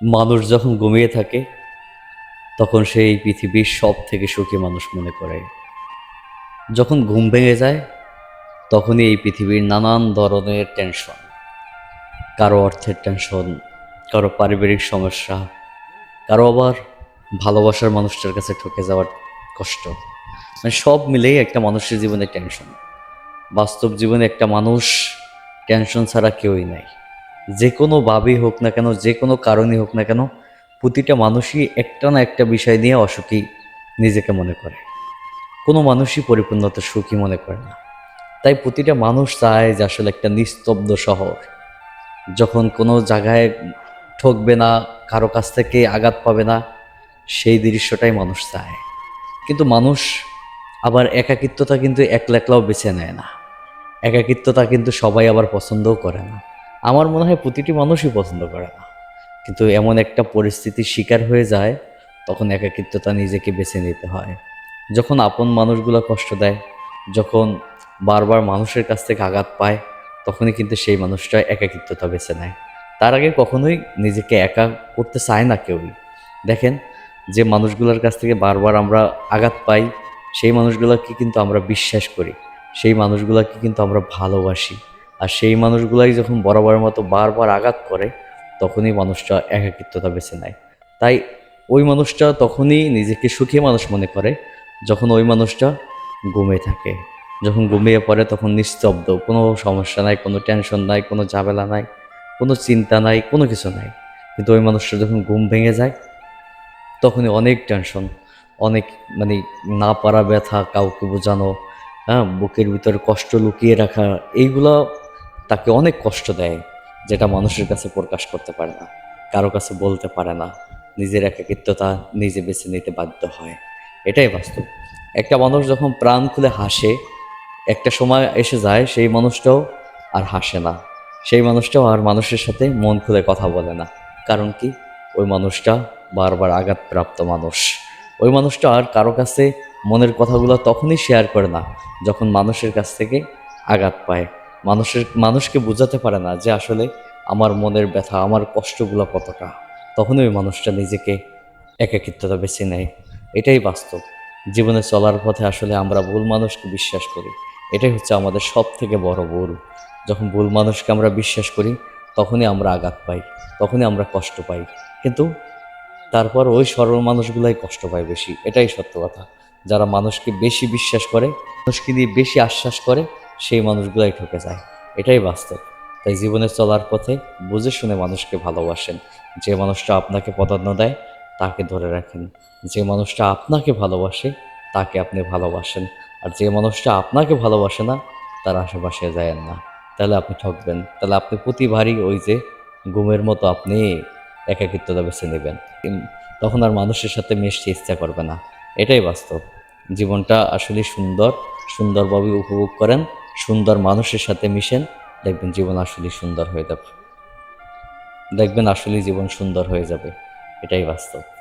মানুষ যখন ঘুমিয়ে থাকে, তখন সেই পৃথিবীর সব থেকে সুখী মানুষ মনে করে। যখন ঘুম ভেঙে যায়, তখনই এই পৃথিবীর নানান ধরনের টেনশন কারও অর্থের টেনশন কারও পারিবারিক সমস্যা, কারও আবার ভালোবাসার মানুষটার কাছে ঠকে যাওয়ার কষ্ট। মানে সব মিলেই একটা মানুষের জীবনে টেনশন বাস্তব জীবনে একটা মানুষ টেনশন ছাড়া কেউই নাই। যে কোনো ভাবেই হোক না কেন, যে কোনো কারণেই হোক না কেন, প্রতিটা মানুষই একটা না একটা বিষয় নিয়ে অসুখী নিজেকে মনে করে। কোনো মানুষই পরিপূর্ণতা সুখী মনে করে না। তাই প্রতিটা মানুষ চায় যে আসলে একটা নিস্তব্ধ শহর, যখন কোনো জায়গায় ঠকবে না, কারও কাছ থেকে আঘাত পাবে না, সেই দৃশ্যটাই মানুষ চায়। কিন্তু মানুষ আবার একাকিত্বতা কিন্তু একলা একলাও বেছে নেয় না। একাকিত্বতা কিন্তু সবাই আবার পছন্দও করে না। আমার মনে হয় প্রতিটি মানুষই পছন্দ করে না। কিন্তু এমন একটা পরিস্থিতির শিকার হয়ে যায়, তখন একাকিত্বতা নিজেকে বেছে নিতে হয়। যখন আপন মানুষগুলো কষ্ট দেয়, যখন বারবার মানুষের কাছ থেকে আঘাত পায়, তখনই কিন্তু সেই মানুষটা একাকিত্বতা বেছে নেয়। তার আগে কখনোই নিজেকে একা করতে চায় না কেউই। দেখেন, যে মানুষগুলোর কাছ থেকে বারবার আমরা আঘাত পাই, সেই মানুষগুলোকে কিন্তু আমরা বিশ্বাস করি। সেই মানুষগুলোকে কিন্তু আমরা ভালোবাসি। আর সেই মানুষগুলাই যখন বরাবরের মতো বারবার আঘাত করে, তখনই মানুষটা একাকিত্বতা বেছে নেয়। তাই ওই মানুষটা তখনই নিজেকে সুখী মানুষ মনে করে, যখন ওই মানুষটা ঘুমিয়ে থাকে। যখন ঘুমিয়ে পড়ে তখন নিস্তব্ধ, কোনো সমস্যা নাই, কোনো টেনশন নাই, কোনো ঝামেলা নাই, কোনো চিন্তা নাই, কোনো কিছু নাই। কিন্তু ওই মানুষটা যখন ঘুম ভেঙে যায়, তখনই অনেক টেনশন, অনেক মানে না পারা ব্যথা, কাউকে বোঝানো হ্যাঁ বুকের ভিতরে কষ্ট লুকিয়ে রাখা, এইগুলো তাকে অনেক কষ্ট দেয়, যেটা মানুষের কাছে প্রকাশ করতে পারে না। কারও কাছে বলতে পারে না। নিজের একাকিত্বতা নিজে বেছে নিতে বাধ্য হয়। এটাই বাস্তব। একটা মানুষ যখন প্রাণ খুলে হাসে, একটা সময় এসে যায়, সেই মানুষটাও আর হাসে না। সেই মানুষটাও আর মানুষের সাথে মন খুলে কথা বলে না। কারণ কি? ওই মানুষটা বারবার আঘাতপ্রাপ্ত মানুষ। ওই মানুষটা আর কারও কাছে মনের কথাগুলো তখনই শেয়ার করে না, যখন মানুষের কাছ থেকে আঘাত পায়। মানুষের, মানুষকে বোঝাতে পারে না যে আসলে আমার মনের ব্যথা, আমার কষ্টগুলো কতটা। তখনই ওই মানুষটা নিজেকে একাকিত্বতা বেছে নেয়। এটাই বাস্তব। জীবনে চলার পথে আসলে আমরা ভুল মানুষকে বিশ্বাস করি। এটাই হচ্ছে আমাদের সব থেকে বড় ভুল। যখন ভুল মানুষকে আমরা বিশ্বাস করি, তখনই আমরা আঘাত পাই, তখনই আমরা কষ্ট পাই। কিন্তু তারপর ওই সরল মানুষগুলাই কষ্ট পায় বেশি। এটাই সত্য কথা। যারা মানুষকে বেশি বিশ্বাস করে, মানুষকে নিয়ে বেশি আশ্বাস করে সেই মানুষগুলাই ঠকে যায়। এটাই বাস্তব। তাই জীবনে চলার পথে বুঝে শুনে মানুষকে ভালোবাসেন। যে মানুষটা আপনাকে প্রাধান্য দেয়, তাকে ধরে রাখেন। যে মানুষটা আপনাকে ভালোবাসে, তাকে আপনি ভালোবাসেন। আর যে মানুষটা আপনাকে ভালোবাসে না, তার আশেপাশে যায়েন না। তাহলে আপনি ঠকবেন। তাহলে আপনি প্রতিবারই ওই যে ঘুমের মতো আপনি একাকিত্বতা বেছে নেবেন। তখন আর মানুষের সাথে মিশতে ইচ্ছা করবে না। এটাই বাস্তব। জীবনটা আসলে সুন্দর। সুন্দরভাবে উপভোগ করেন। সুন্দর মানুষের সাথে মিশেন, দেখবেন জীবন আসলেই সুন্দর হয়ে যাবে। দেখবেন আসলেই জীবন সুন্দর হয়ে যাবে। এটাই বাস্তব।